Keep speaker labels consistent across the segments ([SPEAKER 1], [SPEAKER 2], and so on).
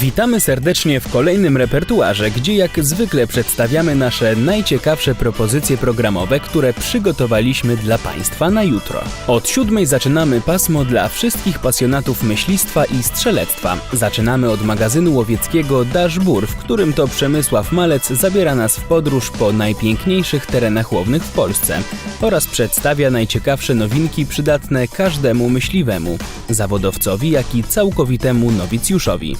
[SPEAKER 1] Witamy serdecznie w kolejnym repertuarze, gdzie jak zwykle przedstawiamy nasze najciekawsze propozycje programowe, które przygotowaliśmy dla Państwa na jutro. Od siódmej zaczynamy pasmo dla wszystkich pasjonatów myślistwa i strzelectwa. Zaczynamy od magazynu łowieckiego Dashbur, w którym to Przemysław Malec zabiera nas w podróż po najpiękniejszych terenach łownych w Polsce oraz przedstawia najciekawsze nowinki przydatne każdemu myśliwemu, zawodowcowi, jak i całkowitemu nowicjuszowi.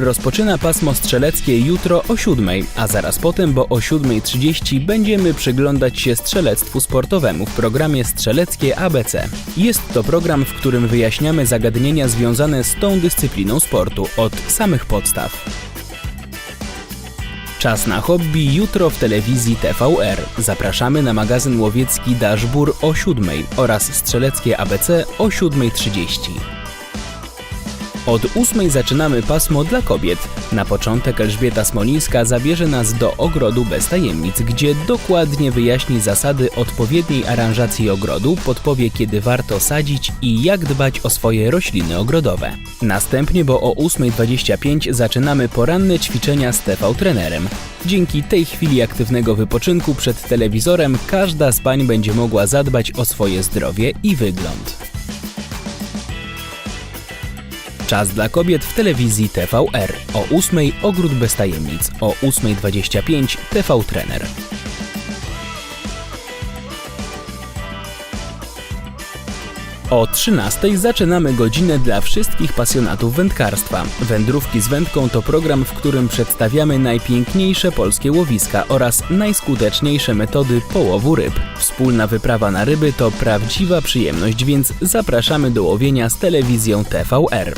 [SPEAKER 1] Rozpoczyna pasmo strzeleckie jutro o 7, a zaraz potem, bo o 7.30 będziemy przyglądać się strzelectwu sportowemu w programie Strzeleckie ABC. Jest to program, w którym wyjaśniamy zagadnienia związane z tą dyscypliną sportu od samych podstaw. Czas na hobby jutro w telewizji TVR. Zapraszamy na magazyn łowiecki Dashbur o 7 oraz strzeleckie ABC o 7.30. Od 8 zaczynamy pasmo dla kobiet. Na początek Elżbieta Smolińska zabierze nas do ogrodu bez tajemnic, gdzie dokładnie wyjaśni zasady odpowiedniej aranżacji ogrodu, podpowie kiedy warto sadzić i jak dbać o swoje rośliny ogrodowe. Następnie, bo o 8.25 zaczynamy poranne ćwiczenia z TV trenerem. Dzięki tej chwili aktywnego wypoczynku przed telewizorem każda z pań będzie mogła zadbać o swoje zdrowie i wygląd. Czas dla kobiet w telewizji TVR. O 8 Ogród bez tajemnic, o 8.25 TV Trener. O 13 zaczynamy godzinę dla wszystkich pasjonatów wędkarstwa. Wędrówki z wędką to program, w którym przedstawiamy najpiękniejsze polskie łowiska oraz najskuteczniejsze metody połowu ryb. Wspólna wyprawa na ryby to prawdziwa przyjemność, więc zapraszamy do łowienia z telewizją TVR.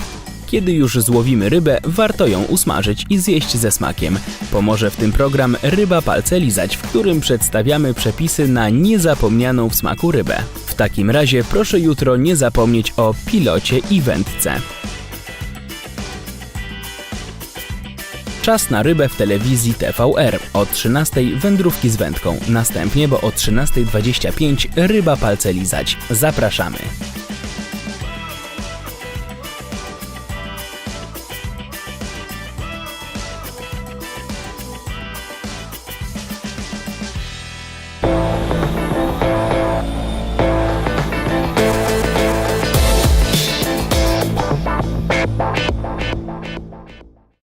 [SPEAKER 1] Kiedy już złowimy rybę, warto ją usmażyć i zjeść ze smakiem. Pomoże w tym program Ryba Palce Lizać, w którym przedstawiamy przepisy na niezapomnianą w smaku rybę. Takim razie proszę jutro nie zapomnieć o pilocie i wędce. Czas na rybę w telewizji TVR. O 13 wędrówki z wędką. Następnie, bo o 13.25 ryba palce lizać. Zapraszamy.